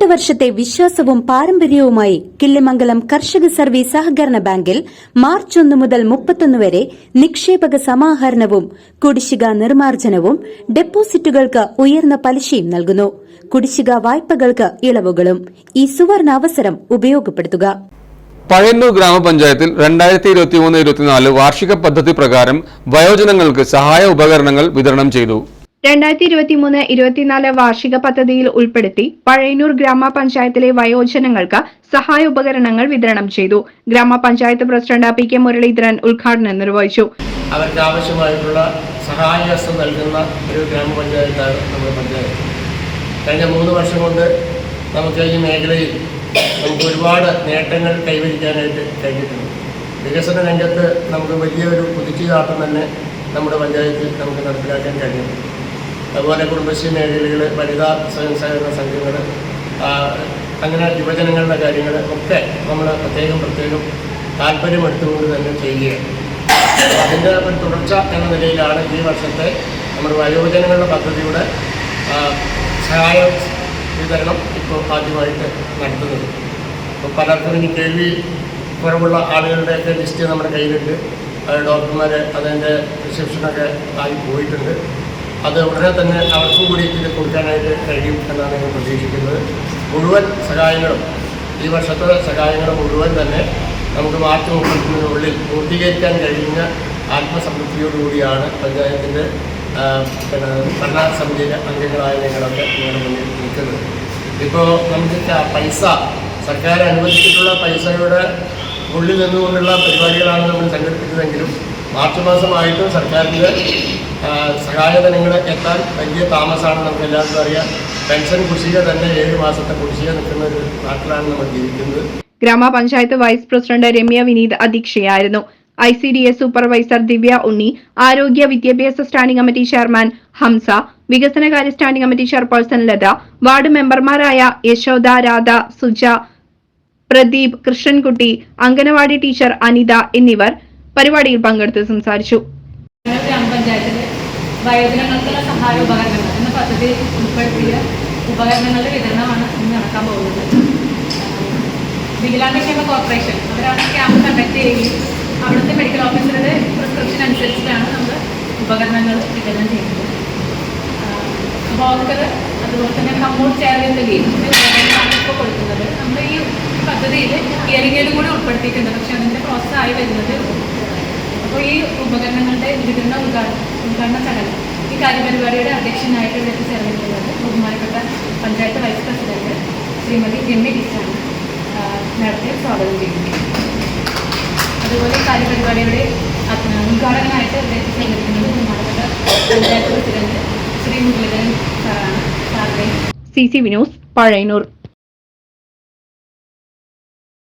പതിനെട്ട് വർഷത്തെ വിശ്വാസവും പാരമ്പര്യവുമായി കിള്ളിമംഗലം കർഷക സർവീസ് സഹകരണ ബാങ്കിൽ മാർച്ച് ഒന്ന് മുതൽ മുപ്പത്തൊന്ന് വരെ നിക്ഷേപക സമാഹരണവും കുടിശ്ശിക നിർമ്മാർജനവും ഡെപ്പോസിറ്റുകൾക്ക് ഉയർന്ന പലിശയും നൽകുന്നു. കുടിശ്ശിക വായ്പകൾക്ക് ഇളവുകളും. ഈ സുവർണ അവസരം ഉപയോഗപ്പെടുത്തുക. പഴയന്നൂർ ഗ്രാമപഞ്ചായത്തിൽ രണ്ടായിരത്തി ഇരുപത്തി മൂന്ന് ഇരുപത്തിനാല് വാർഷിക പദ്ധതി പ്രകാരം വയോജനങ്ങൾക്ക് സഹായ ഉപകരണങ്ങൾ വിതരണം ചെയ്തു. രണ്ടായിരത്തി ഇരുപത്തിമൂന്ന് ഇരുപത്തിനാല് വാർഷിക പദ്ധതിയിൽ ഉൾപ്പെടുത്തി പഴയന്നൂർ ഗ്രാമപഞ്ചായത്തിലെ വയോജനങ്ങൾക്ക് സഹായ ഉപകരണങ്ങൾ വിതരണം ചെയ്തു. ഗ്രാമപഞ്ചായത്ത് പ്രസിഡന്റ് പി കെ മുരളീധരൻ ഉദ്ഘാടനം നിർവഹിച്ചു. അവർക്ക് ആവശ്യമായിട്ടുള്ള സഹായഹസ്തം നൽകുന്ന ഒരു ഗ്രാമപഞ്ചായത്താണ് നമ്മുടെ പഞ്ചായത്ത്. കഴിഞ്ഞ മൂന്ന് വർഷം കൊണ്ട് നമുക്ക് ഈ മേഖലയിൽ നമുക്ക് ഒരുപാട് നേട്ടങ്ങൾ കൈവരിക്കാനായിട്ട് കഴിഞ്ഞിട്ടുണ്ട്. വികസന രംഗത്ത് നമുക്ക് വലിയൊരു കുതിച്ചുചാട്ടം തന്നെ നമ്മുടെ പഞ്ചായത്തിൽ നമുക്ക് നടപ്പിലാക്കാൻ കഴിഞ്ഞിട്ടുണ്ട്. അതുപോലെ കുടുംബശ്രീ മേഖലകൾ വനിതാ സ്വയം സഹകരണ സംഘങ്ങൾ അങ്ങനെ യുവജനങ്ങളുടെ കാര്യങ്ങൾ ഒക്കെ നമ്മൾ പ്രത്യേകം പ്രത്യേകം താല്പര്യമെടുത്തുകൊണ്ട് തന്നെ ചെയ്യുകയാണ്. അതിന്റെ ഒരു തുടർച്ച എന്ന നിലയിലാണ് ഈ വർഷത്തെ നമ്മുടെ വയോജനങ്ങളുടെ പദ്ധതിയുടെ സഹായ വിതരണം ഇപ്പോൾ ആദ്യമായിട്ട് നടത്തുന്നത്. ഇപ്പോൾ പലർക്കും ഇനി കേൾവി കുറവുള്ള ആളുകളുടെയൊക്കെ ലിസ്റ്റ് നമ്മുടെ കയ്യിലുണ്ട്. ഡോക്ടർമാർ അതിന്റെ റിസപ്ഷനൊക്കെ ആയി പോയിട്ടുണ്ട്. അത് ഉടനെ തന്നെ അവർക്കും കൂടി ഇത് കൊടുക്കാനായിട്ട് കഴിയും എന്നാണ് ഞങ്ങൾ പ്രതീക്ഷിക്കുന്നത്. മുഴുവൻ സഹായങ്ങളും ഈ വർഷത്തെ സഹായങ്ങൾ മുഴുവൻ തന്നെ നമുക്ക് മാർച്ച് മുപ്പത്തിനുള്ളിൽ പൂർത്തീകരിക്കാൻ കഴിയുന്ന ആത്മസംതൃപ്തിയോടുകൂടിയാണ് പഞ്ചായത്തിന്റെ പിന്നെ ഭരണസമിതിയിലെ അംഗങ്ങളായ ഞങ്ങളൊക്കെ നിങ്ങളുടെ മുന്നിൽ നിൽക്കുന്നത്. ഇപ്പോൾ നമുക്ക് പൈസ സർക്കാർ അനുവദിച്ചിട്ടുള്ള പൈസയുടെ ഉള്ളിൽ നിന്നുകൊണ്ടുള്ള പരിപാടികളാണ് നമ്മൾ സംഘടിപ്പിച്ചതെങ്കിലും മാർച്ച് മാസമായിട്ടും സർക്കാരിന്റെ സഹായധനങ്ങൾ എത്താൻ വലിയ താമസമാണ് നമുക്ക് എല്ലാവർക്കും അറിയാം. പെൻഷൻ കുടിശ്ശിക തന്നെ ഏഴ് മാസത്തെ കുടിശ്ശിക നിൽക്കുന്ന ഒരു നാട്ടിലാണ് നമ്മൾ ജീവിക്കുന്നത്. ഗ്രാമപഞ്ചായത്ത് vice president Ramya Vineeth അധ്യക്ഷയായിരുന്നു. I C D S supervisor Divya Unni ആരോഗ്യ വിദ്യാഭ്യാസ സ്റ്റാൻഡിംഗ് കമ്മിറ്റി ചെയർമാൻ ഹംസ വികസനകാര്യ standing committee chairperson Latha ward മെമ്പർമാരായ യശോദ രാധ സുജ പ്രദീപ് കൃഷ്ണൻകുട്ടി അംഗനവാടി ടീച്ചർ അനിത എന്നിവർ പരിപാടിയിൽ പങ്കെടുത്ത് സംസാരിച്ചു. വയോജനങ്ങൾക്കുള്ള സഹായ ഉപകരണങ്ങൾ എന്ന പദ്ധതി ഉൾപ്പെടുത്തിയ ഉപകരണങ്ങളുടെ വിതരണമാണ് ഇന്ന് നടക്കാൻ പോകുന്നത്. വികലാംഗക്ഷേമ കോർപ്പറേഷൻ അവരാണ് ക്യാമ്പ് കണ്ടക്ട് ചെയ്യുകയും അവിടുത്തെ മെഡിക്കൽ ഓഫീസറുടെ പ്രിസ്ക്രിപ്ഷൻ അനുസരിച്ചിട്ടാണ് നമ്മൾ ഉപകരണങ്ങൾ വിതരണം ചെയ്യുന്നത്. വോക്കർ അതുപോലെ തന്നെ കമ്മൂർ ഉപകരണമാണ് ഇപ്പോൾ കൊടുക്കുന്നത്. നമ്മൾ ഈ പദ്ധതിയിൽ ഹിയറിംഗ് കൂടി ഉൾപ്പെടുത്തിയിട്ടുണ്ട്. പക്ഷേ അതിന്റെ പ്രോസസ്സായി വരുന്നത് അപ്പോൾ ഈ ഉപകരണങ്ങളുടെ വിതരണ ഉദ്ഘാടന ഉദ്ഘാടന ചടങ്ങ് ഈ കാര്യപരിപാടിയുടെ അധ്യക്ഷനായിട്ട് ഇവിടെ ചേർന്നിട്ടുള്ളത് ബഹുമാനപ്പെട്ട panchayat vice president Shrimati Jimmy ടീച്ചറാണ് മാഡത്തെ സ്വാഗതം ചെയ്യുന്നത് അതുപോലെ കാര്യപരിപാടിയുടെ ഉദ്ഘാടനമായിട്ട് ഇവിടെ ചേർന്നിരിക്കുന്നത് ബഹുമാനപ്പെട്ട പഞ്ചായത്ത് പ്രസിഡന്റ് ശ്രീ മുരളീധരൻ സാറാണ്. സാറിനെ സി സി വിനോസ് പഴയന്നൂർ.